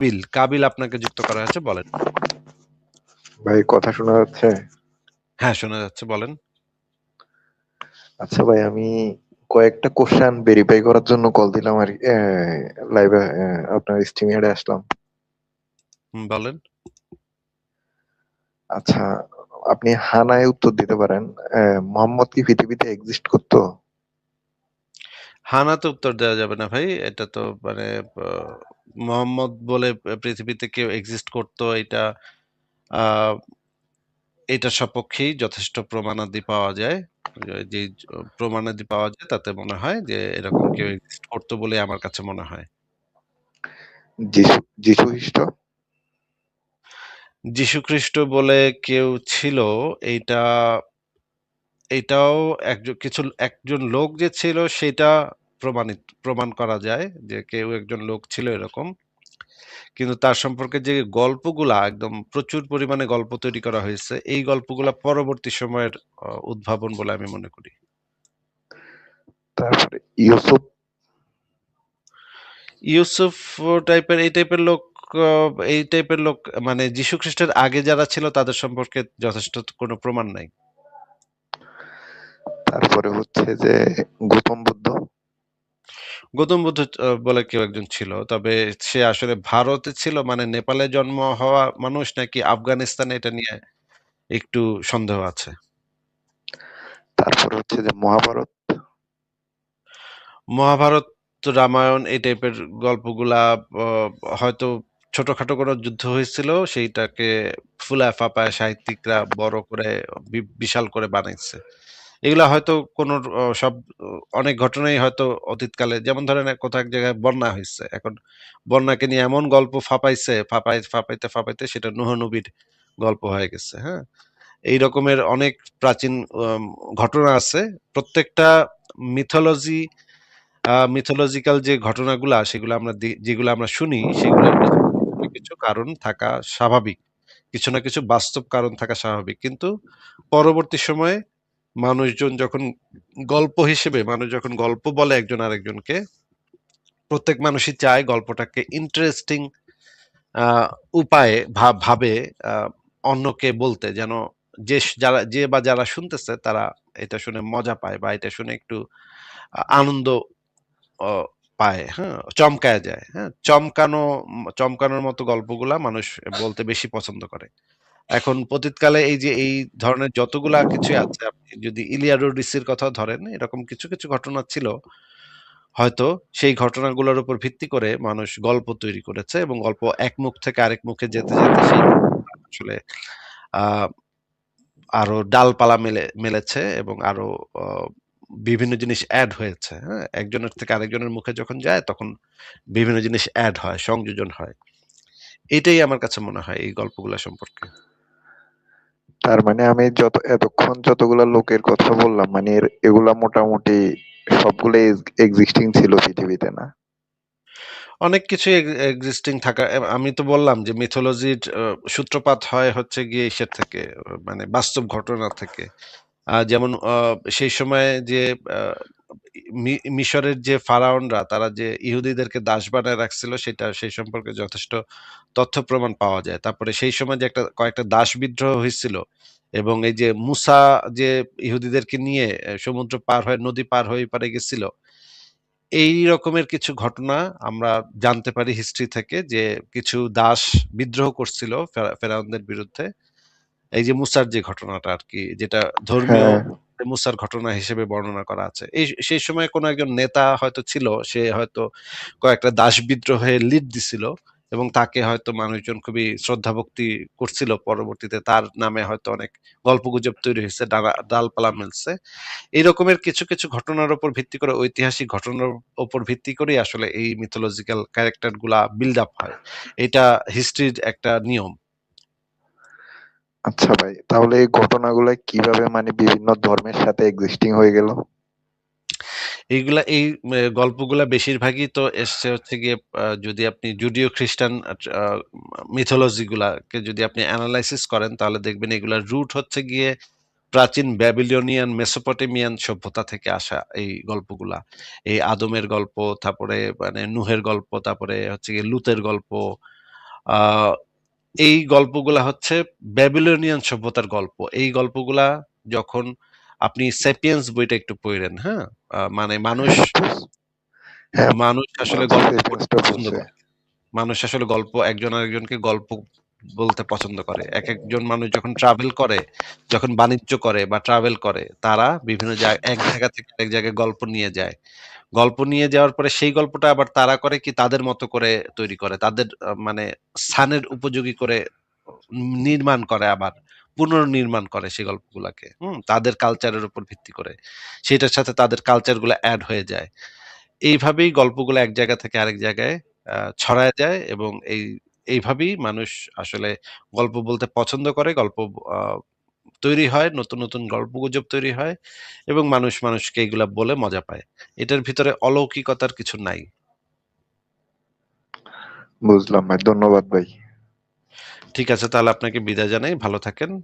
কাবিল কাবিল আপনাকে যুক্ত করা হয়েছে বলেন। ভাই কথা শোনা যাচ্ছে? হ্যাঁ শোনা যাচ্ছে বলেন। আচ্ছা ভাই আমি কয়েকটা কোশ্চেন ভেরিফাই করার জন্য কল দিলাম আর লাইভে আপনার স্ট্রিমে আসলাম। হুম, বলেন। আচ্ছা আপনি হানায় উত্তর দিতে পারেন মোহাম্মদ কি পৃথিবীতে এক্সিস্ট করতো? হানাতে উত্তর দেওয়া যাবে না ভাই। এটা তো মানে মোহাম্মদ বলে পৃথিবীতে কেউ এক্সিস্ট করতো এটা এটার সপক্ষেই যথেষ্ট প্রমাণাদি পাওয়া যায়। যে প্রমাণাদি পাওয়া যায় তাতে মনে হয় যে এরকম কেউ এক্সিস্ট করতো বলে আমার কাছে মনে হয়। যিশু যিশু খ্রিস্ট? যীশুখ্রিস্ট বলে কেউ ছিল এইটা এটাও একজন কিছু একজন লোক যে ছিল সেটা প্রমাণিত প্রমাণ করা যায় যে কেউ একজন লোক ছিল এরকম। কিন্তু তার সম্পর্কে যে গল্পগুলা একদম প্রচুর পরিমাণে গল্প তৈরি করা হয়েছে এই গল্পগুলা পরবর্তী সময়ের উদ্ভাবন বলে আমি মনে করি। তারপরে ইউসুফ? ইউসুফ টাইপের এই টাইপের লোক এই টাইপের লোক মানে যীশু খ্রিস্টের আগে যারা ছিল তাদের সম্পর্কে যথেষ্ট কোনো প্রমাণ নাই। তারপরে হচ্ছে যে গৌতম বুদ্ধ? গৌতম বুদ্ধ বলে কেউ একজন ছিল। তবে সে আসলে ভারতে ছিল মানে নেপালে জন্ম হওয়া মানুষ নাকি আফগানিস্তানে এটা নিয়ে একটু সন্দেহ আছে? তারপরে হচ্ছে যে মহাভারত। মহাভারত রামায়ণ এই টাইপের গল্পগুলা হয়তো ছোটখাটো কোনো যুদ্ধ হয়েছিল সেইটাকে ফুলা ফাপায় সাহিত্যিকরা বড় করে বি- বিশাল করে বানাইছে এগুলা হয়তো কোনো সব অনেক ঘটনাই হয়তো অতীতকালে, যেমন ধরেন কোথাও এক জায়গায় বন্যা হয়েছে এখন বন্যাকে নিয়ে এমন গল্প ফাঁপাইছে, ফাঁপাই, ফাঁপাইতে ফাঁপাইতে সেটা নুহ নবীর গল্প হয়ে গেছে হ্যাঁ? এই রকমের অনেক প্রাচীন ঘটনা আছে। প্রত্যেকটা মিথোলজি মিথোলজিক্যাল যে ঘটনাগুলা, সেগুলো আমরা যেগুলো আমরা শুনি না কিছু কারণ থাকা স্বাভাবিক। কিছু না কিছু বাস্তব কারণ থাকা স্বাভাবিক। কিন্তু পরবর্তী সময়ে মানুষজন যখন গল্প হিসেবে, মানুষ যখন গল্প বলে একজন আরেকজনকে, প্রত্যেক মানুষই চায় গল্পটাকে ইন্টারেস্টিং উপায়ে ভাবে অন্যকে বলতে। যেন যে যারা, যে বা যারা শুনতেছে, তারা এটা শুনে মজা পায় বা এটা শুনে একটু আনন্দ পায় হ্যাঁ চমকায় যায় হ্যাঁ। চমকানো, চমকানোর মতো গল্পগুলা মানুষ বলতে বেশি পছন্দ করে। এখন পতিতকালে এই যে, এই ধরনের যতগুলা কিছু আছে, আপনি যদি ইলিয়াড ওডিসির কথা ধরেন, এরকম কিছু কিছু ঘটনা ছিল। হয়তো সেই ঘটনাগুলোর উপর ভিত্তি করে মানুষ গল্প তৈরি করেছে এবং গল্প এক মুখ থেকে আরেক মুখে যেতে যেতে সেই আসলে আরও ডালপালা মেলে, মেলেছে এবং আরও বিভিন্ন জিনিস অ্যাড হয়েছে হ্যাঁ? একজনের থেকে আরেকজনের মুখে যখন যায়, তখন বিভিন্ন জিনিস অ্যাড হয়, সংযোজন হয়। এটাই আমার কাছে মনে হয় এই গল্পগুলা সম্পর্কে। তার মানে আমি যত, এতক্ষণ যতগুলা লোকের কথা বললাম মানে এগুলা মোটামুটি সবগুলো এক্সিস্টিং ছিল পৃথিবীতে না? অনেক কিছু এক্সিস্টিং থাকা আমি তো বললাম যে মিথোলজির সূত্রপাত হয় হচ্ছে গিয়ে ইসের থেকে মানে বাস্তব ঘটনা থেকে। যেমন সেই সময় যে মিশরের যে ফারাউনরা তারা যে ইহুদিদেরকে দাস বানায় রাখছিল, সেটা, সেই সম্পর্কে যথেষ্ট তথ্য প্রমাণ পাওয়া যায়। তারপরে সেই সময় যে একটা, কয়েকটা দাস বিদ্রোহ হয়েছিল এবং এই যে মুসা যে ইহুদিদেরকে নিয়ে সমুদ্র পার হয়ে, নদী পার হয়ে পারে গেছিল, এই রকমের কিছু ঘটনা আমরা জানতে পারি হিস্ট্রি থেকে যে কিছু দাস বিদ্রোহ করছিল ফেরা- ফেরাউনদের বিরুদ্ধে। এই যে মুসার যে ঘটনাটা আর কি যেটা ধর্মীয় হ্যাঁ। মুসার ঘটনা হিসেবে বর্ণনা করা আছে। এই সেই সময় কোনো একজন নেতা হয়তো ছিল সে হয়তো কয়েকটা দাস বিদ্রোহে লিড দিছিল এবং তাকে হয়তো মানুষজন খুবই শ্রদ্ধা ভক্তি করছিল। পরবর্তীতে তার নামে হয়তো অনেক গল্প গুজব তৈরি হয়েছে ডালা- ডালপালা মিলছে। এই রকমের কিছু কিছু ঘটনার উপর ভিত্তি করে ঐতিহাসিক ঘটনার উপর ভিত্তি করেই আসলে এই মিথোলজিক্যাল ক্যারেক্টারগুলা বিল্ড আপ হয়। এটা হিস্ট্রির একটা নিয়ম। আচ্ছা ভাই, তাহলে এই ঘটনাগুলো কীভাবে মানে বিভিন্ন ধর্মের সাথে এক্সিস্টিং হয়ে গেল? এইগুলা, এই গল্পগুলা বেশিরভাগই তো এসছে হচ্ছে গিয়ে যদি আপনি জুডিও খ্রিস্টান মিথোলজি গুলাকে যদি আপনি অ্যানালাইসিস করেন, তাহলে দেখবেন এগুলার রুট হচ্ছে গিয়ে প্রাচীন ব্যাবিলনিয়ান মেসোপটেমিয়ান সভ্যতা থেকে আসা এই গল্পগুলা। এই আদমের গল্প, তারপরে মানে নুহের গল্প, তারপরে হচ্ছে গিয়ে লুতের গল্প এই গল্পগুলা হচ্ছে ব্যাবিলনিয়ান সভ্যতার গল্প। এই গল্পগুলা যখন আপনি 'সেপিয়েন্স' বইটা একটু পইড়েন, হ্যাঁ? মানে মানুষ হ্যাঁ, মানুষ আসলে গল্প পড়তে পছন্দ করে। মানুষ আসলে গল্প একজন আরেকজনকে গল্প বলতে পছন্দ করে। এক একজন মানুষ যখন ট্রাভেল করে, যখন বাণিজ্য করে বা ট্রাভেল করে, তারা বিভিন্ন এক জায়গা থেকে আরেক জায়গায় গল্প নিয়ে যায়। গল্প নিয়ে যাওয়ার পরে সেই গল্পটা আবার তারা করে কি তাদের মতো করে তৈরি করে। তাদের মানে স্থানের উপযোগী করে নির্মাণ করে আবার। পুনর্নির্মাণ করে সেই গল্পগুলাকে। হুম? তাদের কালচারের উপর ভিত্তি করে। সেটার সাথে তাদের কালচারগুলো অ্যাড হয়ে যায়। এইভাবেই গল্পগুলো এক জায়গা থেকে আরেক জায়গায় ছড়ায় যায় এবং এই, এইভাবেই মানুষ আসলে গল্প বলতে পছন্দ করে। গল্প তৈরি হয়, নতুন, নতুন গল্প গুজব তৈরি হয় এবং মানুষ মানুষকে এগুলা বলে মজা পায়। এটার ভিতরে অলৌকিকতার কিছু নাই। বুঝলাম ভাই। ধন্যবাদ ভাই। ঠিক আছে তাহলে আপনাকে বিদায় জানাই। ভালো থাকেন।